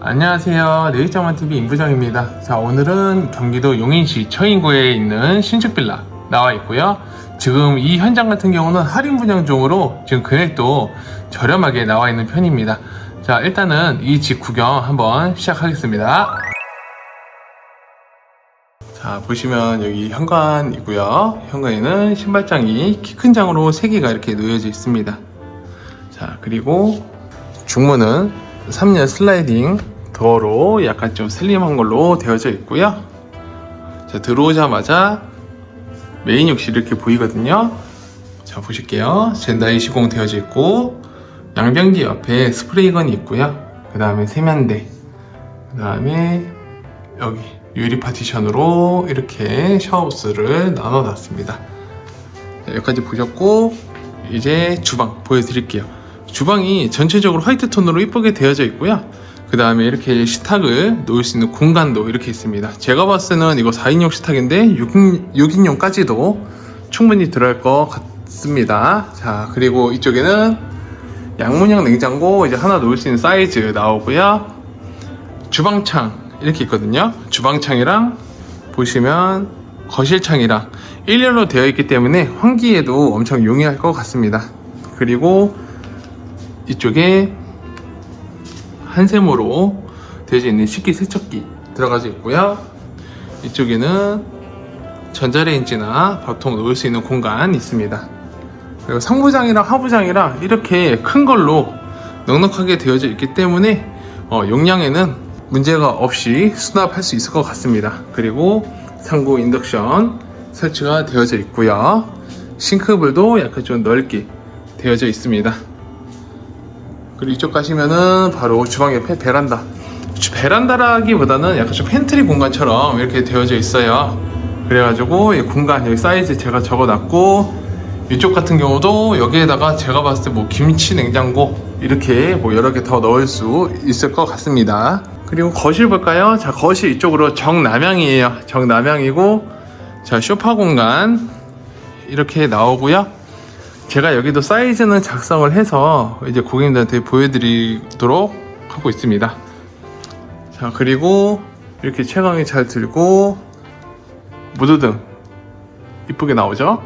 안녕하세요. 내일장만TV 임부장입니다. 자, 오늘은 경기도 용인시 처인구에 있는 신축 빌라 나와 있고요. 지금 이 현장 같은 경우는 할인 분양 중으로 지금 금액도 저렴하게 나와 있는 편입니다. 자, 일단은 이 집 구경 한번 시작하겠습니다. 자, 보시면 여기 현관이고요. 현관에는 신발장이 키 큰 장으로 3개가 이렇게 놓여져 있습니다. 자, 그리고 중문은 3년 슬라이딩 도어로 약간 좀 슬림한 걸로 되어져 있고요. 자, 들어오자마자 메인 욕실 이렇게 보이거든요. 자, 보실게요. 젠다이 시공 되어져 있고, 양변기 옆에 스프레이건이 있고요. 그 다음에 세면대. 그 다음에 여기 유리 파티션으로 이렇게 샤워부스를 나눠 놨습니다. 자, 여기까지 보셨고, 이제 주방 보여드릴게요. 주방이 전체적으로 화이트 톤으로 이쁘게 되어져 있고요. 그 다음에 이렇게 식탁을 놓을 수 있는 공간도 이렇게 있습니다. 제가 봤을 때는 이거 4인용 식탁인데 6인, 6인 용까지도 충분히 들어갈 것 같습니다. 자, 그리고 이쪽에는 양문형 냉장고 이제 하나 놓을 수 있는 사이즈 나오고요. 주방창 이렇게 있거든요. 주방창이랑 보시면 거실창이랑 일렬로 되어 있기 때문에 환기에도 엄청 용이할 것 같습니다. 그리고 이쪽에 한세모로 되어져 있는 식기 세척기 들어가져 있고요. 이쪽에는 전자레인지나 밥통 놓을 수 있는 공간 있습니다. 그리고 상부장이랑 하부장이랑 이렇게 큰 걸로 넉넉하게 되어져 있기 때문에 어, 용량에는 문제가 없이 수납할 수 있을 것 같습니다. 그리고 상부 인덕션 설치가 되어져 있고요. 싱크볼도 약간 좀 넓게 되어져 있습니다. 그리고 이쪽 가시면은 바로 주방 옆에 베란다. 주- 베란다라기보다는 약간 좀 팬트리 공간처럼 이렇게 되어져 있어요. 그래가지고 이 공간 여기 사이즈 제가 적어놨고 이쪽 같은 경우도 여기에다가 제가 봤을 때 뭐 김치 냉장고 이렇게 뭐 여러 개 더 넣을 수 있을 것 같습니다. 그리고 거실 볼까요? 자 거실 이쪽으로 정남향이에요. 정남향이고 자 쇼파 공간 이렇게 나오고요. 제가 여기도 사이즈는 작성을 해서 이제 고객님들한테 보여드리도록 하고 있습니다. 자, 그리고 이렇게 채광이 잘 들고 무드등 이쁘게 나오죠?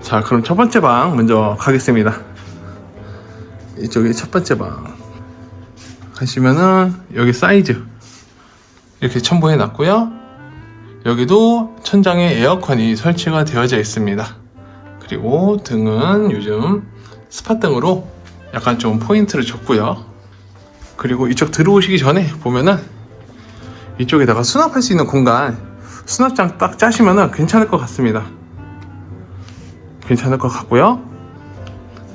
자, 그럼 첫 번째 방 먼저 가겠습니다. 이쪽이 첫 번째 방. 가시면은 여기 사이즈 이렇게 첨부해 놨고요. 여기도 천장에 에어컨이 설치가 되어져 있습니다. 그리고 등은 요즘 스팟등으로 약간 좀 포인트를 줬고요. 그리고 이쪽 들어오시기 전에 보면은 이쪽에다가 수납할 수 있는 공간 수납장 딱 짜시면은 괜찮을 것 같습니다. 괜찮을 것 같고요.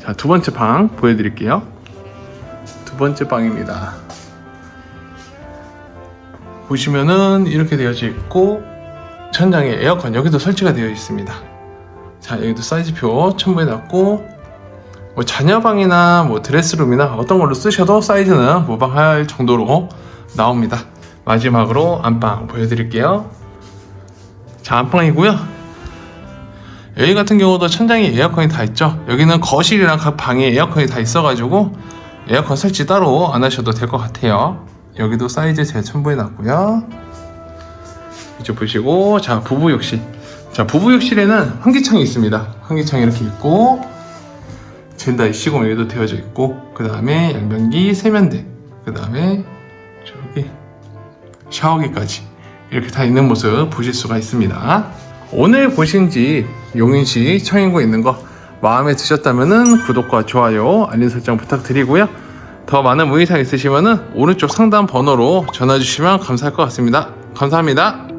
자, 두 번째 방 보여드릴게요. 두 번째 방입니다. 보시면은 이렇게 되어져 있고 천장에 에어컨 여기도 설치가 되어 있습니다. 자 여기도 사이즈표 첨부해 놨고 뭐 자녀방이나 뭐 드레스룸이나 어떤 걸로 쓰셔도 사이즈는 무방할 정도로 나옵니다. 마지막으로 안방 보여드릴게요. 자 안방이고요. 여기 같은 경우도 천장에 에어컨이 다 있죠. 여기는 거실이랑 각 방에 에어컨이 다 있어 가지고 에어컨 설치 따로 안 하셔도 될 것 같아요. 여기도 사이즈 제가 첨부해 놨고요. 이쪽 보시고 자 부부 욕실. 자 부부 욕실에는 환기창이 있습니다. 환기창이 이렇게 있고 젠다이 시공 여기도 되어져 있고 그 다음에 양변기 세면대 그 다음에 저기 샤워기까지 이렇게 다 있는 모습 보실 수가 있습니다. 오늘 보신 집 용인시 청인구에 있는 거 마음에 드셨다면 구독과 좋아요 알림 설정 부탁드리고요. 더 많은 문의사항 있으시면 오른쪽 상단 번호로 전화 주시면 감사할 것 같습니다. 감사합니다.